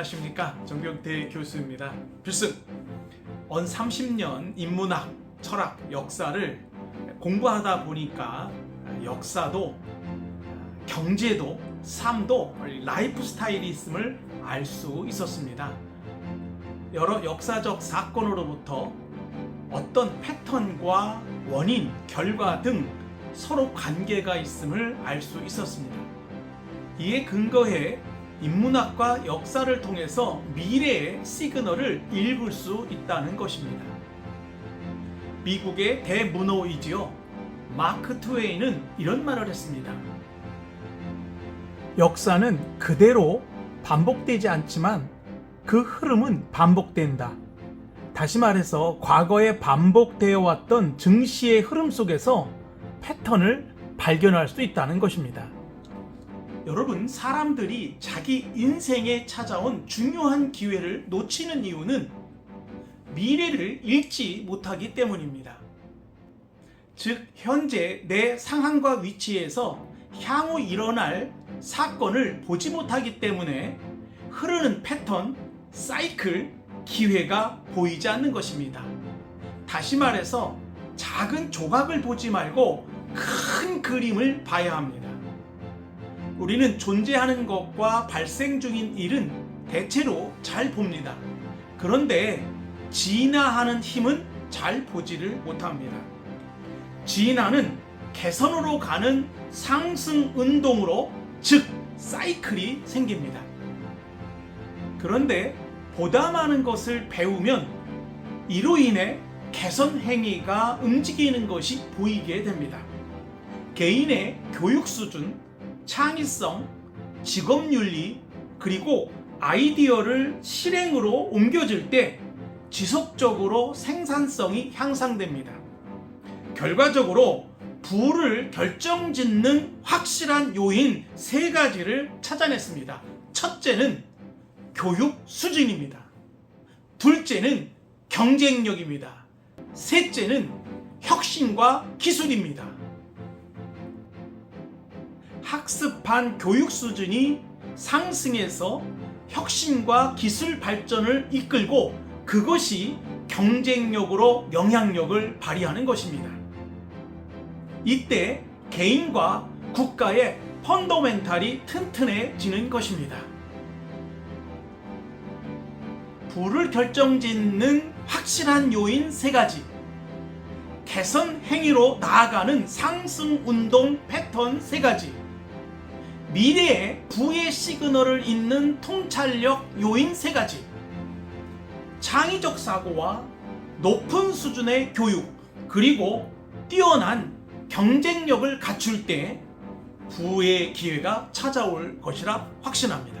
안녕하십니까 정경태 교수입니다. 필승 언 30년 인문학, 철학, 역사를 공부하다 보니까 역사도 경제도 삶도 라이프 스타일이 있음을 알 수 있었습니다. 여러 역사적 사건으로부터 어떤 패턴과 원인, 결과 등 서로 관계가 있음을 알 수 있었습니다. 이에 근거해 인문학과 역사를 통해서 미래의 시그널을 읽을 수 있다는 것입니다. 미국의 대문호이지요. 마크 트웨이는 이런 말을 했습니다. 역사는 그대로 반복되지 않지만 그 흐름은 반복된다. 다시 말해서 과거에 반복되어 왔던 증시의 흐름 속에서 패턴을 발견할 수 있다는 것입니다. 여러분, 사람들이 자기 인생에 찾아온 중요한 기회를 놓치는 이유는 미래를 읽지 못하기 때문입니다. 즉, 현재 내 상황과 위치에서 향후 일어날 사건을 보지 못하기 때문에 흐르는 패턴, 사이클, 기회가 보이지 않는 것입니다. 다시 말해서 작은 조각을 보지 말고 큰 그림을 봐야 합니다. 우리는 존재하는 것과 발생 중인 일은 대체로 잘 봅니다. 그런데 진화하는 힘은 잘 보지를 못합니다. 진화는 개선으로 가는 상승 운동으로 즉 사이클이 생깁니다. 그런데 보다 많은 것을 배우면 이로 인해 개선 행위가 움직이는 것이 보이게 됩니다. 개인의 교육 수준, 창의성, 직업윤리, 그리고 아이디어를 실행으로 옮겨질 때 지속적으로 생산성이 향상됩니다. 결과적으로 부를 결정짓는 확실한 요인 세 가지를 찾아냈습니다. 첫째는 교육 수준입니다. 둘째는 경쟁력입니다. 셋째는 혁신과 기술입니다. 학습한 교육 수준이 상승해서 혁신과 기술 발전을 이끌고 그것이 경쟁력으로 영향력을 발휘하는 것입니다. 이때 개인과 국가의 펀더멘탈이 튼튼해지는 것입니다. 부를 결정짓는 확실한 요인 세 가지. 개선 행위로 나아가는 상승 운동 패턴 세 가지. 미래의 부의 시그널을 잇는 통찰력 요인 세 가지. 창의적 사고와 높은 수준의 교육, 그리고 뛰어난 경쟁력을 갖출 때 부의 기회가 찾아올 것이라 확신합니다.